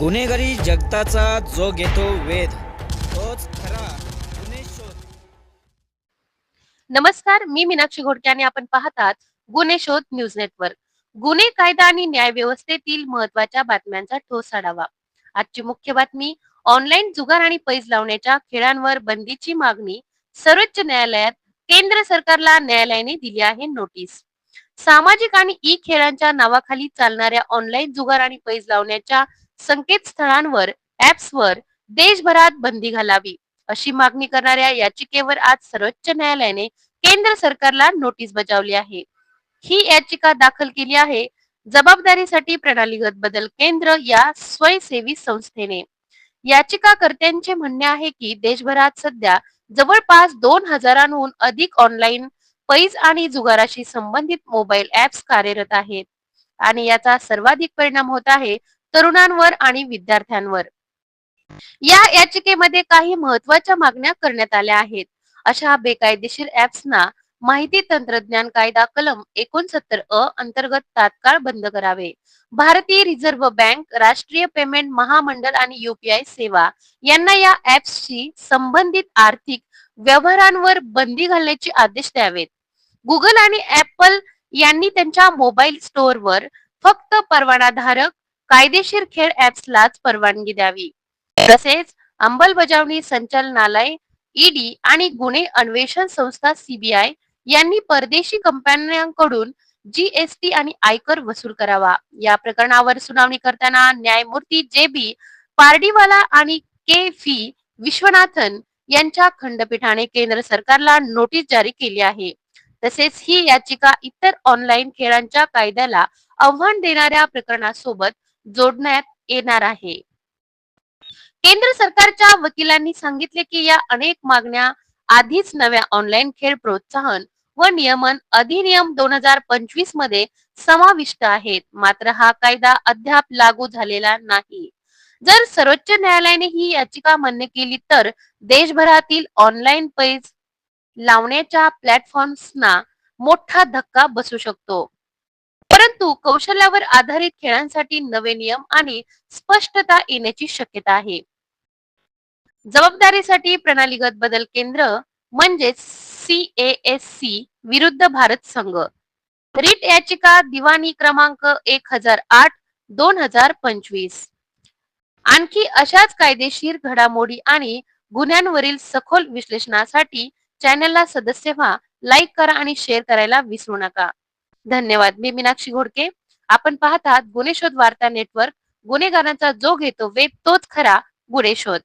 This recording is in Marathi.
गुन्हेगारी जगताचा जो घेतो वेध तोच खरा गुन्हे शोध. नमस्कार मी मीनाक्षी घोडके आणि आपण पाहतात गुन्हे शोध न्यूज नेटवर्क. गुन्हे कायदा आणि न्याय व्यवस्थेतील महत्त्वाच्या बातम्यांचा ठोस आढावा. आजची मुख्य बातमी ऑनलाईन जुगार आणि पैज लावण्याच्या खेळांवर बंदीची मागणी सर्वोच्च न्यायालयात केंद्र सरकारला न्यायालयाने दिली आहे नोटीस. सामाजिक आणि ई खेळांच्या नावाखाली चालणाऱ्या ऑनलाईन जुगार आणि पैज लावण्याच्या संकेतस्थळांवर ऍप्सवर देशभरात बंदी घालावी अशी मागणी करणाऱ्या याचिकेवर आज सर्वोच्च न्यायालयाने केंद्र सरकारला नोटीस बजावली आहे. ही याचिका दाखल केली आहे. जबाबदारीसाठी प्रणालीगत बदल केंद्र या स्वयंसेवी संस्थेने. याचिकाकर्त्यांचे म्हणणे आहे की देशभरात सध्या जवळपास दोन हजारांहून अधिक ऑनलाईन पैज आणि जुगाराशी संबंधित मोबाईल ऍप्स कार्यरत आहेत. आणि याचा सर्वाधिक परिणाम होत आहे तरुणांवर आणि विद्यार्थ्यांवर. या याचिकेमध्ये काही महत्त्वाच्या मागण्या करण्यात आल्या आहेत. अशा बेकायदेशीर ऍप्सना माहिती तंत्रज्ञान कायदा कलम एकोणसत्तर अ अंतर्गत तात्काळ बंद करावे. भारतीय रिझर्व्ह बँक राष्ट्रीय पेमेंट महामंडळ आणि युपीआय सेवा यांना या ऍप्सशी संबंधित आर्थिक व्यवहारांवर बंदी घालण्याचे आदेश द्यावेत. गुगल आणि ऍपल यांनी त्यांच्या मोबाईल स्टोअरवर फक्त परवानाधारक कायदेशीर खेळ ऍप्सलाच परवानगी द्यावी. तसेच अंमलबजावणी संचालनालय ईडी आणि गुन्हे अन्वेषण संस्था सीबीआय यांनी परदेशी कंपन्यांकडून जीएसटी आणि आयकर वसूल करावा. या प्रकरणावर सुनावणी करताना न्यायमूर्ती जे बी पार्डीवाला आणि के फी विश्वनाथन यांच्या खंडपीठाने केंद्र सरकारला नोटीस जारी केली आहे. तसेच ही याचिका इतर ऑनलाईन खेळांच्या कायद्याला आव्हान देणाऱ्या प्रकरणासोबत जोडण्यात येणार आहे. केंद्र सरकारच्या वकिलांनी सांगितले की या अनेक मागण्या आधीच नव्या ऑनलाईन खेळ प्रोत्साहन व नियमन अधिनियम दोन हजार पंचवीसमध्ये समाविष्ट आहेत. मात्र हा कायदा अद्याप लागू झालेला नाही. जर सर्वोच्च न्यायालयाने ही याचिका मान्य केली तर देशभरातील ऑनलाईन पैज लावण्याच्या प्लॅटफॉर्म्सना मोठा धक्का बसू शकतो. परंतु कौशल्यावर आधारित खेळांसाठी नवे नियम आणि स्पष्टता येण्याची शक्यता आहे. जबाबदारीसाठी प्रणालीगत बदल केंद्र म्हणजेच सी विरुद्ध भारत संघ. रिट याचिका दिवाणी क्रमांक एक हजार आठ दोन हजार पंचवीस. आणखी अशाच कायदेशीर घडामोडी आणि गुन्ह्यांवरील सखोल विश्लेषणासाठी चॅनलला सदस्य व्हा लाईक करा आणि शेअर करायला विसरू नका. धन्यवाद. मी मीनाक्षी घोडके. आपण पाहतात गुन्हे शोध वार्ता नेटवर्क गुन्हेगारांचा जो घेतो वेध तोच खरा गुन्हे शोध.